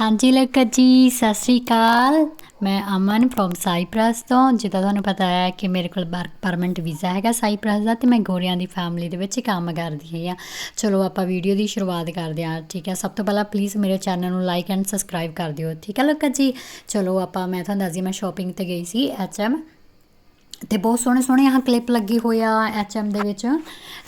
ਹਾਂਜੀ ਲੋਕਾ ਜੀ, ਸਤਿ ਸ੍ਰੀ ਅਕਾਲ। ਮੈਂ ਅਮਨ ਫਰੋਮ ਸਾਈਪ੍ਰਸ ਤੋਂ। ਜਿੱਦਾਂ ਤੁਹਾਨੂੰ ਪਤਾ ਹੈ ਕਿ ਮੇਰੇ ਕੋਲ ਵਰਕ ਪਰਮਿਟ ਵੀਜ਼ਾ ਹੈਗਾ ਸਾਈਪ੍ਰਸ ਦਾ ਤੇ ਮੈਂ ਗੋਰਿਆਂ ਦੀ ਫੈਮਿਲੀ ਦੇ ਵਿੱਚ ਕੰਮ ਕਰਦੀ ਹਾਂ। ਚਲੋ ਆਪਾਂ ਵੀਡੀਓ ਦੀ ਸ਼ੁਰੂਆਤ ਕਰਦੇ ਹਾਂ, ਠੀਕ ਹੈ? ਸਭ ਤੋਂ ਪਹਿਲਾਂ ਪਲੀਜ਼ ਮੇਰੇ ਚੈਨਲ ਨੂੰ ਲਾਈਕ ਐਂਡ ਸਬਸਕ੍ਰਾਈਬ ਕਰ ਦਿਓ, ਠੀਕ ਹੈ ਲੋਕਾ ਜੀ? ਚਲੋ ਆਪਾਂ, ਮੈਂ ਤੁਹਾਨੂੰ ਦੱਸਦੀ ਮੈਂ ਸ਼ਾਪਿੰਗ ਤੇ ਗਈ ਸੀ ਐਚਐਮ ਤੇ ਬਹੁਤ ਸੋਹਣੇ ਸੋਹਣੇ ਆਹ ਕਲਿੱਪ ਲੱਗੇ ਹੋਏ ਆ ਐਚਐਮ ਦੇ ਵਿੱਚ।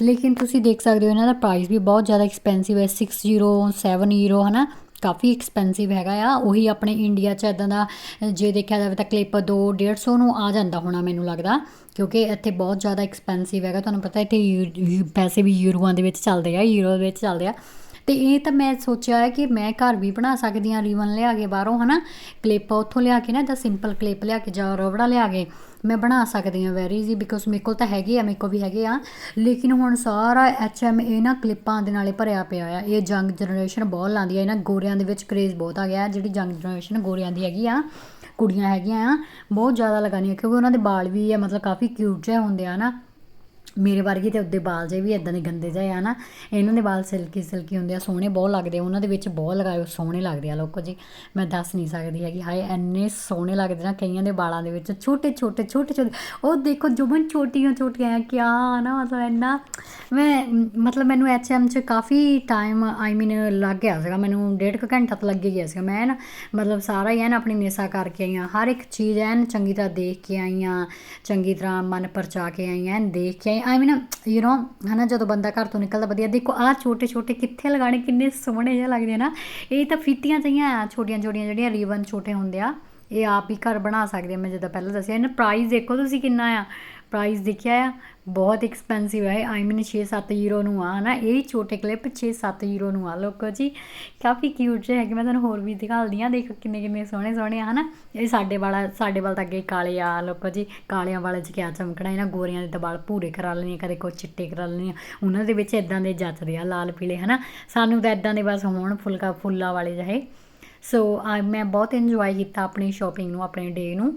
ਲੇਕਿਨ ਤੁਸੀਂ ਦੇਖ ਸਕਦੇ ਹੋ ਇਹਨਾਂ ਦਾ ਪ੍ਰਾਈਸ ਵੀ ਬਹੁਤ ਜ਼ਿਆਦਾ ਐਕਸਪੈਂਸਿਵ ਹੈ 607 ਯੂਰੋ ਹਨਾ? ਕਾਫੀ ਐਕਸਪੈਂਸਿਵ ਹੈਗਾ ਆ। ਉਹੀ ਆਪਣੇ ਇੰਡੀਆ 'ਚ ਇਦਾਂ ਦਾ, ਜੇ ਦੇਖਿਆ ਜਾਵੇ ਤਾਂ ਕਲਿੱਪ 2 150 ਨੂੰ ਆ ਜਾਂਦਾ ਹੋਣਾ ਮੈਨੂੰ ਲੱਗਦਾ, ਕਿਉਂਕਿ ਇੱਥੇ ਬਹੁਤ ਜ਼ਿਆਦਾ ਐਕਸਪੈਂਸਿਵ ਹੈਗਾ। ਤੁਹਾਨੂੰ ਪਤਾ ਇੱਥੇ ਯੂ- ਪੈਸੇ ਵੀ ਯੂਰੋਆਂ ਦੇ ਵਿੱਚ ਚੱਲਦੇ ਆ, ਯੂਰੋ ਦੇ ਵਿੱਚ ਚੱਲਦੇ ਆ। ਤੇ ਇਹ ਤਾਂ ਮੈਂ ਸੋਚਿਆ ਹੈ ਕਿ ਮੈਂ ਘਰ ਵੀ ਬਣਾ ਸਕਦੀ ਹਾਂ, ਰੀਵਨ ਲਿਆ ਕੇ ਬਾਹਰੋਂ, ਹਨਾ? ਕਲਿੱਪ ਉੱਥੋਂ ਲਿਆ ਕੇ ਨਾ ਤਾਂ ਸਿੰਪਲ ਕਲਿੱਪ ਲਿਆ ਕੇ ਜਾਂ ਰਬੜਾ ਲਿਆ ਕੇ ਮੈਂ ਬਣਾ ਸਕਦੀ ਹਾਂ ਵੈਰੀ ਈਜ਼ੀ ਬਿਕੋਜ਼ ਮੇਰੇ ਕੋਲ ਤਾਂ ਹੈਗੇ ਆ, ਮੇਰੇ ਕੋਲ ਵੀ ਹੈਗੇ ਆ। ਲੇਕਿਨ ਹੁਣ ਸਾਰਾ ਐਚਐਮ ਇਹ ਨਾ ਕਲਿੱਪਾਂ ਦੇ ਨਾਲੇ ਭਰਿਆ ਪਿਆ ਆ। ਇਹ ਜੰਗ ਜਨਰੇਸ਼ਨ ਬਹੁਤ ਲਾਉਂਦੀ ਆ। ਇਹਨਾਂ ਗੋਰਿਆਂ ਦੇ ਵਿੱਚ ਕਰੇਜ਼ ਬਹੁਤ ਆ ਗਿਆ ਜਿਹੜੀ ਜੰਗ ਜਨਰੇਸ਼ਨ ਗੋਰਿਆਂ ਦੀ ਹੈਗੀ ਆ, ਕੁੜੀਆਂ ਹੈਗੀਆਂ ਆ, ਬਹੁਤ ਜ਼ਿਆਦਾ ਲਗਾਉਂਦੀਆਂ, ਕਿਉਂਕਿ ਉਹਨਾਂ ਦੇ ਵਾਲ ਵੀ ਆ, ਮਤਲਬ ਕਾਫੀ ਕਿਊਟ ਜਿਹੇ ਹੁੰਦੇ ਆ ਨਾ ਮੇਰੇ ਵਰਗੀ ਤੇ ਉਹਦੇ ਵਾਲ ਜੇ ਵੀ ਇਦਾਂ ਦੇ ਗੰਦੇ ਜਿਹੇ ਆ ਨਾ, ਇਹਨਾਂ ਦੇ ਵਾਲ ਸਿਲਕੀ ਸਿਲਕੀ ਹੁੰਦੇ ਆ, ਸੋਹਣੇ ਬਹੁਤ ਲੱਗਦੇ ਆ, ਉਹਨਾਂ ਦੇ ਵਿੱਚ ਬਹੁਤ ਲਗਾਏ ਸੋਹਣੇ ਲੱਗਦੇ ਆ, ਲੋਕੋ ਜੀ। ਮੈਂ ਦੱਸ ਨਹੀਂ ਸਕਦੀ ਹੈਗੀ, ਹਾਏ, ਇੰਨੇ ਸੋਹਣੇ ਲੱਗਦੇ ਨਾ ਕਈਆਂ ਦੇ ਵਾਲਾਂ ਦੇ ਵਿੱਚ, ਛੋਟੇ ਛੋਟੇ ਛੋਟੇ ਛੋਟੇ। ਉਹ ਦੇਖੋ, ਜੁਬਨ ਛੋਟੀਆਂ ਛੋਟੀਆਂ ਆ, ਕਿਆ ਨਾ, ਮਤਲਬ ਇੰਨਾ, ਮੈਂ, ਮਤਲਬ ਮੈਨੂੰ ਐਚਐਮ ਚ ਕਾਫੀ ਟਾਈਮ ਆਈ ਮੀਨ ਲੱਗ ਗਿਆ ਸੀਗਾ, ਮੈਨੂੰ ਡੇਢ ਕੁ ਘੰਟਾ ਤਾਂ ਲੱਗ ਹੀ ਗਿਆ ਸੀਗਾ, ਮੈਂ ਨਾ, ਮਤਲਬ ਸਾਰਾ ਹੀ ਐਨ ਆਪਣੀ ਨਿਸਾ ਕਰਕੇ ਆਈ ਹਾਂ, ਹਰ ਇੱਕ ਚੀਜ਼ ਐਨ ਚੰਗੀ ਤਰ੍ਹਾਂ ਦੇਖ ਕੇ ਆਈ ਹਾਂ, ਚੰਗੀ ਤਰ੍ਹਾਂ ਮਨ ਪਰਚਾ ਕੇ ਆਈ ਹਾਂ, ਐਨ ਦੇਖ ਕੇ ਆਈ ਆਈ ਮੀਨ ਯੂ نو ਹਨਾ, ਜਦੋਂ ਬੰਦਾ ਘਰ ਤੋਂ ਨਿਕਲਦਾ ਵਧੀਆ। ਦੇਖੋ, ਆਹ ਛੋਟੇ ਛੋਟੇ ਕਿੱਥੇ ਲਗਾਣੇ ਕਿੰਨੇ ਸੋਹਣੇ ਜਿਹੇ ਲੱਗਦੇ ਆ ਨਾ। ਇਹ ਤਾਂ ਫੀਤੀਆਂ ਚਾਹੀਆਂ ਛੋਟੀਆਂ ਛੋਟੀਆਂ ਜਿਹੜੀਆਂ ਰੀਵਨ ਛੋਟੇ ਹੁੰਦੇ ਆ। ਇਹ ਆਪ ਹੀ ਘਰ ਬਣਾ ਸਕਦੇ ਆ, ਮੈਂ ਜਿੱਦਾਂ ਪਹਿਲਾਂ ਦੱਸਿਆ, ਇਹਨਾਂ ਪ੍ਰਾਈਸ ਦੇਖੋ ਤੁਸੀਂ ਕਿੰਨਾ ਆ ਪ੍ਰਾਈਸ ਦੇਖਿਆ ਆ, ਬਹੁਤ ਐਕਸਪੈਂਸਿਵ ਹੈ ਆਈ ਮੀਨ 6-7 ਯੂਰੋ ਨੂੰ ਆ ਨਾ ਇਹ ਛੋਟੇ ਕਲਿੱਪ 6-7 ਯੂਰੋ ਨੂੰ ਆ, ਲੋਕੋ ਜੀ, ਕਾਫੀ ਕਿਊਟ ਜਿਹੇ ਹੈਗੇ, ਮੈਂ ਤੁਹਾਨੂੰ ਹੋਰ ਵੀ ਦਿਖਾਉਂਦੀ ਆ ਦੇਖੋ ਕਿੰਨੇ ਕਿੰਨੇ ਸੋਹਣੇ ਸੋਹਣੇ ਆ, ਹਨਾ, ਇਹ ਸਾਡੇ ਵਾਲਾ, ਸਾਡੇ ਵਾਲ ਤਾਂ ਅੱਗੇ ਕਾਲੇ ਆ, ਲੋਕੋ ਜੀ, ਕਾਲਿਆਂ ਵਾਲੇ ਚ ਕਿਆ ਚਮਕਣਾ, ਇਹਨਾਂ ਗੋਰਿਆਂ ਦੇ ਤਾਂ ਵਾਲ ਭੂਰੇ ਕਰਾ ਲੈਣੇ ਕਦੇ ਕੋਈ ਚਿੱਟੇ ਕਰਾ ਲੈਣੇ ਉਹਨਾਂ ਦੇ ਵਿੱਚ ਇਦਾਂ ਦੇ ਜੱਚਦੇ ਆ, ਲਾਲ ਪੀਲੇ, ਹਨਾ, ਸਾਨੂੰ ਤਾਂ ਇਦਾਂ ਦੇ ਬਸ ਹੋਣ ਫੁਲਕਾ ਫੁੱਲਾ ਵਾਲੇ ਜਿਹੇ ਸੋ ਮੈਂ ਬਹੁਤ ਇੰਜੋਏ ਕੀਤਾ ਆਪਣੀ ਸ਼ਾਪਿੰਗ ਨੂੰ, ਆਪਣੇ ਡੇ ਨੂੰ।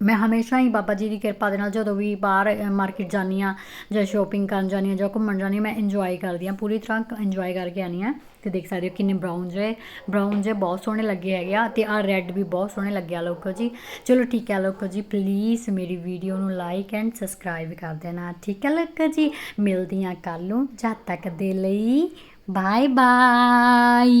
ਮੈਂ ਹਮੇਸ਼ਾ ਹੀ ਬਾਬਾ ਜੀ ਦੀ ਕਿਰਪਾ ਦੇ ਨਾਲ ਜਦੋਂ ਵੀ ਬਾਹਰ ਮਾਰਕੀਟ ਜਾਂਦੀ ਆ ਜਾਂ ਸ਼ਾਪਿੰਗ ਕਰਨ ਜਾਂਦੀ ਆ ਜਾਂ ਘੁੰਮਣ ਜਾਂਦੀ ਹਾਂ, ਮੈਂ ਇੰਜੋਏ ਕਰਦੀ ਆ ਪੂਰੀ ਤਰ੍ਹਾਂ ਇੰਜੋਏ ਕਰਕੇ ਆਨੀ ਆ ਤੇ ਦੇਖ ਸਕਦੇ ਹੋ ਕਿੰਨੇ ਬਰਾਊਨ ਜੇ ਬਰਾਊਨ ਜੇ ਬਹੁਤ ਸੋਹਣੇ ਲੱਗੇ ਹੈਗੇ ਆ ਤੇ ਆ ਰੈੱਡ ਵੀ ਬਹੁਤ ਸੋਹਣੇ ਲੱਗੇ ਆ ਲੋਕੋ ਜੀ। ਚਲੋ ਠੀਕ ਹੈ ਲੋਕੋ ਜੀ ਪਲੀਜ਼ ਮੇਰੀ ਵੀਡੀਓ ਨੂੰ ਲਾਈਕ ਐਂਡ ਸਬਸਕ੍ਰਾਈਬ ਕਰ ਦੇਣਾ। ਠੀਕ ਹੈ ਲੋਕੋ ਜੀ ਮਿਲਦੀਆਂ ਕੱਲ ਨੂੰ। ਜਦ ਤੱਕ ਦੇ ਲਈ ਬਾਏ ਬਾਏ